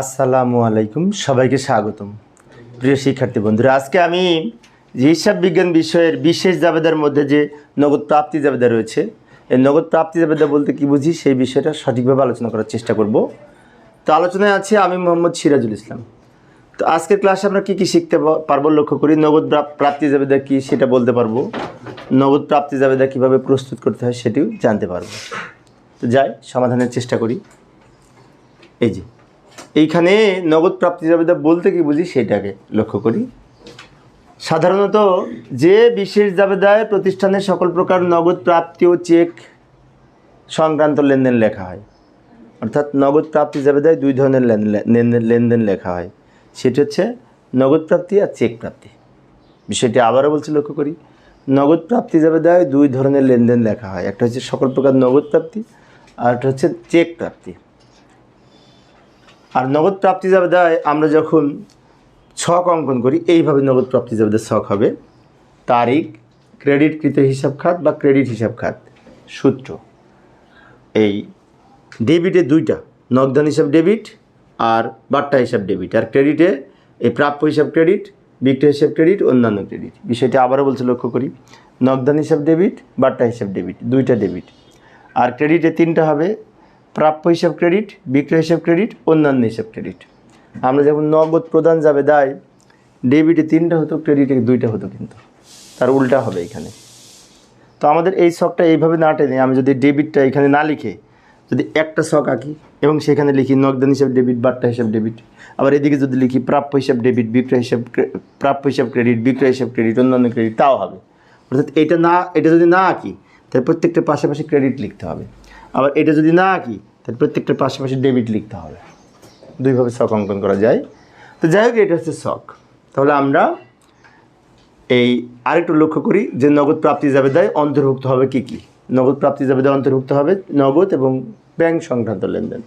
আসসালামু আলাইকুম, সবাইকে স্বাগতম। প্রিয় শিক্ষার্থী বন্ধুরা, আজকে আমি যে হিসাব বিজ্ঞান বিষয়ের বিশেষ জাবেদার মধ্যে যে নগদ প্রাপ্তি জাবেদা রয়েছে, এই নগদ প্রাপ্তি জাবেদা বলতে কি বুঝি, সেই বিষয়টা সঠিকভাবে আলোচনা করার চেষ্টা করব। তো আলোচনায় আছে আমি মোহাম্মদ সিরাজুল ইসলাম। তো আজকের ক্লাসে আমরা কী কী শিখতে পারব লক্ষ্য করি, নগদ প্রাপ্তি জাবেদা কী সেটা বলতে পারব, নগদ প্রাপ্তি জাবেদা কীভাবে প্রস্তুত করতে হয় সেটিও জানতে পারব। তো যাই, সমাধানের চেষ্টা করি। এই যে, এইখানে নগদ প্রাপ্তি জাবেদা বলতে কি বুঝি সেটাকে লক্ষ্য করি। সাধারণত যে বিশেষ জাবেদায় প্রতিষ্ঠানের সকল প্রকার নগদ প্রাপ্তি ও চেক সংক্রান্ত লেনদেন লেখা হয়। অর্থাৎ নগদ প্রাপ্তি জাবেদায় দুই ধরনের লেন- লেনদেন লেনদেন লেখা হয়। সেটি হচ্ছে নগদ প্রাপ্তি আর চেক প্রাপ্তি। বিষয়টি আবারও বলছি লক্ষ্য করি। নগদ প্রাপ্তি জাবেদায় দুই ধরনের লেনদেন লেখা হয়। একটা হচ্ছে সকল প্রকার নগদ প্রাপ্তি আর একটা হচ্ছে চেক প্রাপ্তি। আর নগদ প্রাপ্তি জাবেদায় আমরা যখন ছক অঙ্কন করি, এইভাবে নগদ প্রাপ্তি জাবেদার ছক হবে। তারিখ, ক্রেডিটকৃত হিসাব খাত বা ক্রেডিট হিসাব খাত সূত্র। এই ডেবিটে দুইটা, নগদান হিসাব ডেবিট আর বাট্টা হিসাব ডেবিট। আর ক্রেডিটে এই প্রাপ্য হিসাব ক্রেডিট, বিক্রয় হিসাব ক্রেডিট, অন্যান্য ক্রেডিট। বিষয়টি আবারও বলছে, লক্ষ্য করি। নগদান হিসাব ডেবিট, বাট্টা হিসাব ডেবিট, দুইটা ডেবিট। আর ক্রেডিটে তিনটা হবে প্রাপ্য হিসাব ক্রেডিট বিক্রয় হিসাব ক্রেডিট অন্যান্য হিসাব ক্রেডিট আমরা যখন নগদ প্রদান যাবে দায় ডেবিটে তিনটা হতো ক্রেডিটে দুইটা হতো কিন্তু। তার উল্টা হবে এখানে। তো আমাদের এই শখটা এইভাবে না টেনে আমি যদি ডেবিটটা এখানে না লিখে, যদি একটা শখ আঁকি এবং সেখানে লিখি নগদান হিসাব ডেবিট বাট্টা হিসাব ডেবিট আবার এদিকে যদি লিখি প্রাপ্য হিসাব ডেবিট বিক্রয় হিসাব প্রাপ্য হিসাব ক্রেডিট বিক্রয় হিসাব ক্রেডিট অন্যান্য ক্রেডিট তাও হবে। অর্থাৎ এটা না, এটা যদি না আঁকি, তাহলে প্রত্যেকটা পাশাপাশি ক্রেডিট লিখতে হবে। আবার এটা যদি না আঁকি, তাহলে প্রত্যেকটা পাশাপাশি ডেবিট লিখতে হবে। দুইভাবে শখ অঙ্কন করা যায়। তো যাই হোক, এটা হচ্ছে শখ তাহলে আমরা এই আরেকটু লক্ষ্য করি যে নগদ প্রাপ্তি জাবেদায় অন্তর্ভুক্ত হবে কি কি। নগদ প্রাপ্তি জাবেদায় অন্তর্ভুক্ত হবে নগদ এবং ব্যাংক সংক্রান্ত লেনদেন।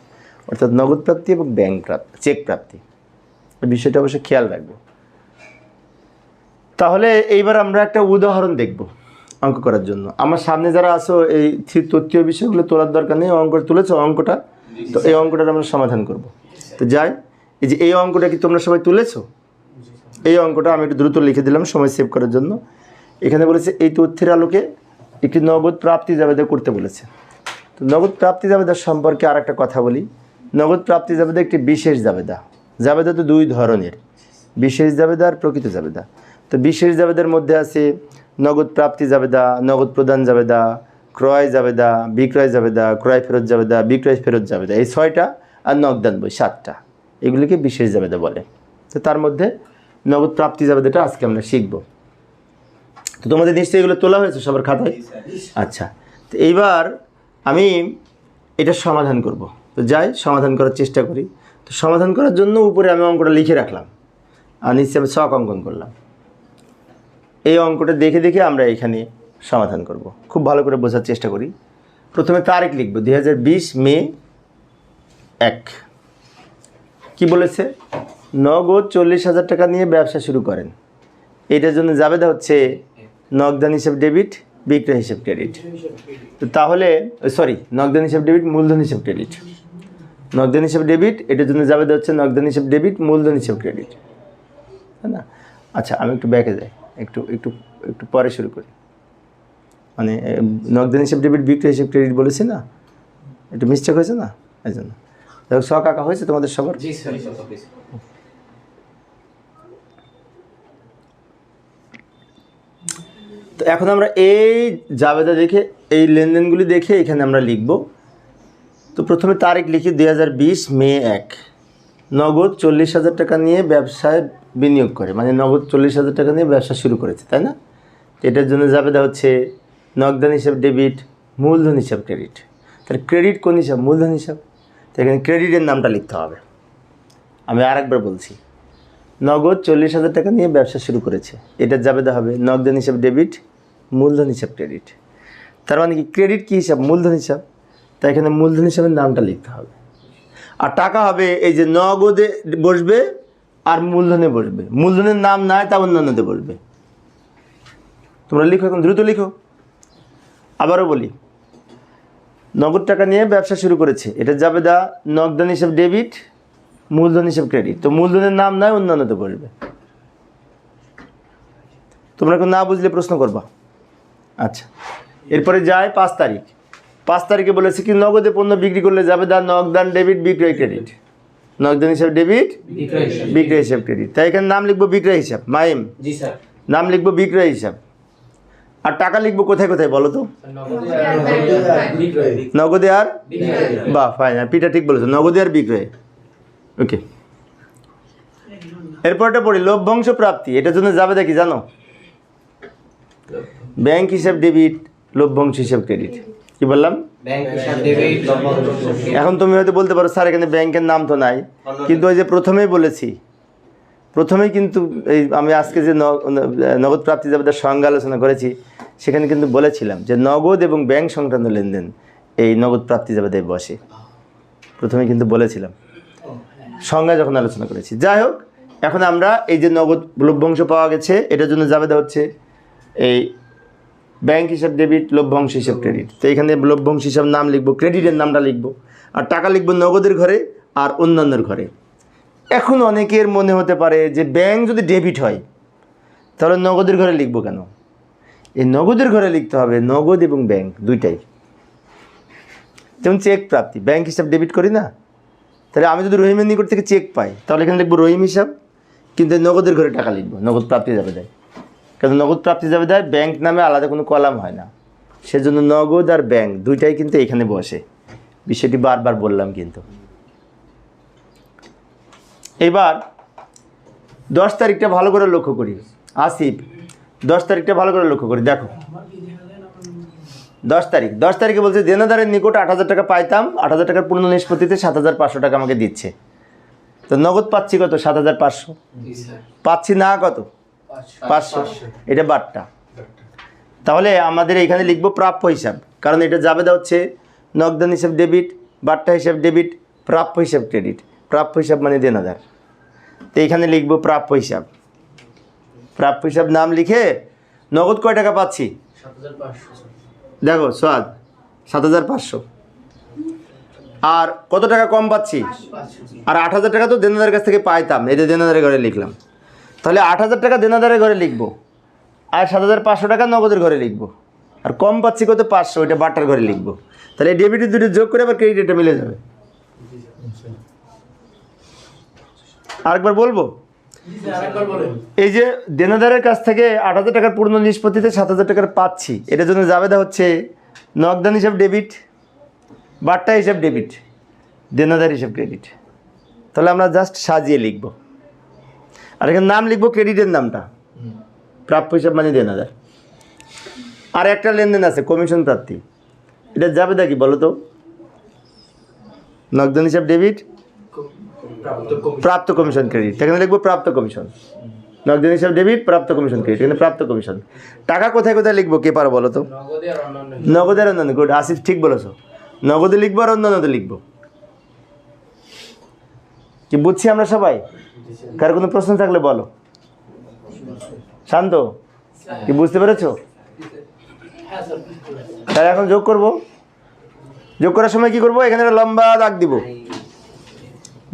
অর্থাৎ নগদ প্রাপ্তি এবং ব্যাংক প্রাপ্তি চেক প্রাপ্তি। এই বিষয়টা অবশ্যই খেয়াল রাখব। তাহলে এইবার আমরা একটা উদাহরণ দেখব। অঙ্ক করার জন্য। আমার সামনে যারা আসো এই থি- তথ্য বিষয়গুলো তোলার দরকার নেই অঙ্ক তুলেছো, অঙ্কটা? তো এই অঙ্কটার আমরা সমাধান করব। তো যাই, এই যে এই অঙ্কটা কি তোমরা সবাই তুলেছো? এই অঙ্কটা আমি একটু দ্রুত লিখে দিলাম, সময় সেভ করার জন্য। এখানে বলেছে, এই তথ্যের আলোকে একটি নগদ প্রাপ্তি জাবেদা করতে বলেছে। তো নগদ প্রাপ্তি জাবেদার সম্পর্কে আর একটা কথা বলি। নগদ প্রাপ্তি জাবেদা একটি বিশেষ জাবেদা। জাবেদা তো দুই ধরনের। বিশেষ জাবেদা আর প্রকৃত জাবেদা। তো বিশেষ জাবেদার মধ্যে আছে নগদ প্রাপ্তি জাবেদা নগদ প্রদান জাবেদা ক্রয় জাবেদা বিক্রয় জাবেদা ক্রয় ফেরত জাবেদা বিক্রয় ফেরত জাবেদা এই ছয়টা আর নগদান বই সাতটা। এগুলিকে বিশেষ জাবেদা বলে। তো তার মধ্যে নগদ প্রাপ্তি জাবেদাটা আজকে আমরা শিখব। তো তোমাদের নিশ্চয়ই এগুলো তোলা হয়েছে সবার খাতায়? আচ্ছা। তো এইবার আমি এটা সমাধান করব। তো যাই সমাধান করার চেষ্টা করি। তো সমাধান করার জন্য উপরে আমি অঙ্কটা লিখে রাখলাম। আর নিচে আমি শখ অঙ্কন করলাম। এই অঙ্কটা দেখে দেখে আমরা এখানে সমাধান করব। খুব ভালো করে বোঝার চেষ্টা করি। প্রথমে তারিখ লিখব দু হাজার বিশ মে এক। কি বলেছে? নগদ চল্লিশ হাজার টাকা নিয়ে ব্যবসা শুরু করেন। এটার জন্য জাবেদা হচ্ছে নগদান হিসেব ডেবিট, বিক্রয় হিসেব ক্রেডিট। তো তাহলে সরি, নগদান হিসেব ডেবিট, মূলধন হিসেব ক্রেডিট। নগদান হিসেব ডেবিট, এটার জন্য জাবেদা হচ্ছে নগদান হিসেব ডেবিট, মূলধন হিসেব ক্রেডিট। তাই না? আচ্ছা আমি একটু ব্যাকে যাই। একটু একটু একটু পরে শুরু করি। মানে এ, নগদান হিসেব ডেবিট বিক্রয় হিসেব ক্রেডিট বলেছি না? একটু মিস্টেক হয়েছে না? এই জন্য। দেখো শখ আঁকা হয়েছে তোমাদের সবার? তো এখন আমরা এই জাবেদা দেখে এই লেনদেনগুলি দেখে এখানে আমরা লিখব। তো প্রথমে তারিখ লিখি দু হাজার বিশ মে এক। নগদ চল্লিশ হাজার টাকা নিয়ে ব্যবসায় বিনিয়োগ করে। মানে নগদ চল্লিশ হাজার টাকা নিয়ে ব্যবসা শুরু করেছে, তাই না? এটার জন্য জাবেদা হচ্ছে নগদান হিসাব ডেবিট, মূলধন হিসাব ক্রেডিট। তাহলে ক্রেডিট কোন হিসাব? মূলধন হিসাব। তো এখানে ক্রেডিটের নামটা লিখতে হবে। আমি আরেকবার বলছি, নগদ চল্লিশ হাজার টাকা নিয়ে ব্যবসা শুরু করেছে। এটার জাবেদা হবে নগদান হিসাব ডেবিট, মূলধন হিসাব ক্রেডিট। তার মানে কি? ক্রেডিট কী হিসাব? মূলধন হিসাব। তাই এখানে মূলধন হিসাবের নামটা লিখতে হবে। আর টাকা হবে এই যে নগদে বসবে আর মূলধনে বসবে। মূলধনের নাম নাই, তা অন্যান্যতে বসবে। তোমরা লিখো এখন, দ্রুত লিখো। আবারও বলি, নগদ টাকা নিয়ে ব্যবসা শুরু করেছে। এটা যাবে দা নগদান হিসাব ডেবিট, মূলধন হিসাব ক্রেডিট। তো মূলধনের নাম নয় অন্যান্যতে পড়বে তোমরা কেউ না বুঝলে প্রশ্ন করবা। আচ্ছা এরপরে যায় পাঁচ তারিখ। পাঁচ তারিখে বলেছে কি নগদে পণ্য বিক্রি করলে যাবে দা নগদান ডেবিট বিক্রয় ক্রেডিট নগদান হিসাব ডেবিট বিক্রয় হিসাব। ক্রেডিট তাই এখানে নাম লিখব বিক্রয় হিসাব। মাইম নাম লিখব বিক্রয় হিসাব। আর টাকা লিখব কোথায় কোথায় বলো তো? নগদে আর? বাহ ফাইন পিটা ঠিক বলেছ। নগদে আর বিক্রয়। ওকে এরপরটা পড়ি লভ্যাংশ প্রাপ্তি। এটার জন্য যাবে দেখি জানো? ব্যাংক হিসাব ডেবিট লভ্যাংশ হিসাব ক্রেডিট কি বললাম। এখন তুমি হয়তো বলতে পারো স্যার এখানে ব্যাংকের নাম তো নাই। কিন্তু ওই যে প্রথমেই বলেছি প্রথমেই কিন্তু এই আমি আজকে যে নগদ প্রাপ্তি যাবে তার সঙ্গে আলোচনা করেছি সেখানে কিন্তু বলেছিলাম যে নগদ এবং ব্যাংক সংক্রান্ত লেনদেন এই নগদ প্রাপ্তি যাবে বসে। প্রথমে কিন্তু বলেছিলাম। সংজ্ঞা যখন আলোচনা করেছি। যাই হোক এখন আমরা এই যে নগদ লভ্যাংশ পাওয়া গেছে এটার জন্য জাবেদা হচ্ছে। এই ব্যাংক হিসাব, ডেবিট, লভ্যাংশ হিসাব, ক্রেডিট। তো এখানে লভ্যাংশ হিসাব নাম লিখব, ক্রেডিটের নামটা লিখব। আর টাকা লিখব নগদের ঘরে আর অন্যান্যর ঘরে। এখন অনেকের মনে হতে পারে যে ব্যাংক যদি ডেবিট হয়, তাহলে নগদের ঘরে লিখব কেন? এই নগদের ঘরে লিখতে হবে নগদ এবং ব্যাংক দুইটাই। যেমন চেক প্রাপ্তি, ব্যাংক হিসাব, ডেবিট করি না? তাহলে আমি যদি রহিমের নিকট থেকে চেক পাই, তাহলে এখানে লিখব রহিম হিসাব, কিন্তু নগদের ঘরে টাকা লিখব, নগদ প্রাপ্তি যাবে দেয় কারণ নগদ প্রাপ্তি যাবে দেয় ব্যাংক নামে আলাদা কোনো কলাম হয় না। সেজন্য নগদ আর ব্যাংক দুইটাই কিন্তু এখানে বসে। বিষয়টি বারবার বললাম কিন্তু। এবার দশ তারিখটা ভালো করে লক্ষ্য করি। আসিফ দশ তারিখটা ভালো করে লক্ষ্য করি দেখো। দশ তারিখ দশ তারিখে বলছে দেনাদারের নিকট আট হাজার টাকা পাইতাম আট হাজার টাকার পূর্ণ নিষ্পত্তিতে সাত হাজার পাঁচশো টাকা আমাকে দিচ্ছে। তো নগদ পাচ্ছি কত? সাত হাজার পাঁচশো। পাচ্ছি না কত? পাঁচশো। এটা বারটা। তাহলে আমাদের এখানে লিখব প্রাপ্য হিসাব কারণ এটা জাবেদা হচ্ছে নগদান হিসাব ডেবিট বাট্টা হিসাব ডেবিট প্রাপ্য হিসাব ক্রেডিট প্রাপ্য হিসাব মানে দেনাদার তো এখানে লিখব প্রাপ্য হিসাব। প্রাপ্য হিসাব নাম লিখে নগদ কয় টাকা পাচ্ছি। দেখো সোয়াদ সাত হাজার পাঁচশো। আর কত টাকা কম পাচ্ছি? আর আট হাজার টাকা তো দেনাদারের কাছ থেকে পাইতাম যে দেনাদারের ঘরে লিখলাম। তাহলে আট হাজার টাকা দেনাদারের ঘরে লিখব। আর সাত হাজার পাঁচশো টাকা নগদের ঘরে লিখব। আর কম পাচ্ছি কত? পাঁচশো, ওইটা বাটার ঘরে লিখব। তাহলে এই ডেবিটের দুটো যোগ করে আবার ক্রেডিটটা মিলে যাবে। আরেকবার বলব? এই যে দেনাদারের কাছ থেকে আট হাজার টাকার পূর্ণ নিষ্পত্তিতে সাত হাজার টাকার পাচ্ছি। এটার জন্য জাবেদা হচ্ছে নগদান হিসাব ডেবিট বাট্টা হিসাব ডেবিট দেনাদার হিসাব ক্রেডিট তাহলে আমরা জাস্ট সাজিয়ে লিখব। আর এখানে নাম লিখব ক্রেডিটের নামটা। প্রাপ্য হিসাব মানে দেন দেনাদার আর একটা লেনদেন আছে কমিশন প্রাপ্তি। এটা যাবে দেখি বলো তো? নগদান হিসাব ডেবিট প্রাপ্ত কমিশন ক্রেডিট এখানে লিখব প্রাপ্ত কমিশন নগদান হিসাব ডেবিট প্রাপ্ত কমিশন ক্রেডিট এখানে প্রাপ্ত কমিশন টাকা কোথায় কোথায় লিখব কে পারো বলো তো? নগদে আর অন্যান্য গুড আসিফ ঠিক বলেছ। নগদে লিখব আর অন্যান্যতে লিখব। কি বুঝছি আমরা সবাই? কার কোনো প্রশ্ন থাকলে বলো। শান্ত, কি বুঝতে পেরেছ? তাহলে এখন যোগ করব। যোগ করার সময় কি করব? এখানে একটা লম্বা দাগ দিব।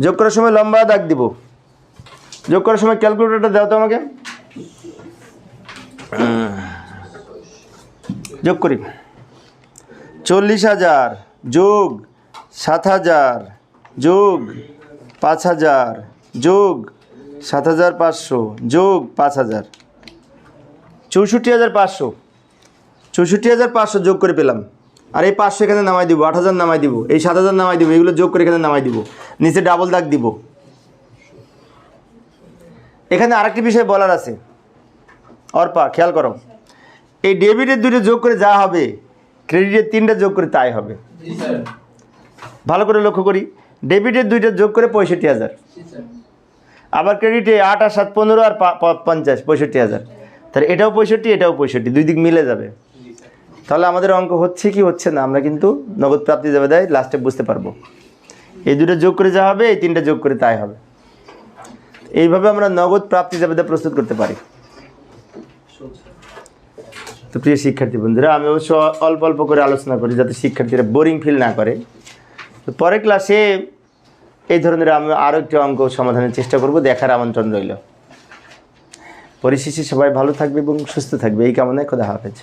যোগ করার সময় লম্বা দাগ দিব। যোগ করার সময় ক্যালকুলেটরটা দাও তো আমাকে। যোগ করি। চল্লিশ হাজার যোগ সাত হাজার যোগ পাঁচ হাজার যোগ সাত হাজার পাঁচশো যোগ পাঁচ হাজার। চৌষট্টি হাজার পাঁচশো। চৌষট্টি হাজার পাঁচশো যোগ করে পেলাম। আর এই পাঁচশো এখানে নামাই দিব আট হাজার নামাই দিব এই সাত হাজার নামাই দিব এগুলো যোগ করে এখানে নামাই দিব নিচে ডাবল দাগ দিব। এখানে আরেকটি বিষয় বলার আছে। অর্পা খেয়াল করো। এই ডেবিটের দুটো যোগ করে যা হবে ক্রেডিটের তিনটা যোগ করে তাই হবে। ভালো করে লক্ষ্য করি ডেবিটের দুইটা যোগ করে পঁয়ষট্টি হাজার। আবার ক্রেডিটে আট আর সাত পনেরো আর পঞ্চাশ, পঁয়ষট্টি হাজার। তাহলে এটাও পঁয়ষট্টি এটাও পঁয়ষট্টি, দুই দিক মিলে যাবে। তাহলে আমাদের অঙ্ক হচ্ছে কি হচ্ছে না, আমরা কিন্তু নগদ প্রাপ্তি যাবে দেয় লাস্টে বুঝতে পারব। এই দুটো যোগ করে যা হবে, এই তিনটা যোগ করে তাই হবে। এইভাবে আমরা নগদ প্রাপ্তি যাবে প্রস্তুত করতে পারি। তো প্রিয় শিক্ষার্থী বন্ধুরা, আমি অবশ্য অল্প অল্প করে আলোচনা করি যাতে শিক্ষার্থীরা বোরিং ফিল না করে। তো পরের ক্লাসে এই ধরনের আমি আরও একটি অঙ্ক সমাধানের চেষ্টা করব, দেখার আমন্ত্রণ রইল। পরিশেষে সবাই ভালো থাকবে এবং সুস্থ থাকবে। এই কামনায় কথা হাফেজ।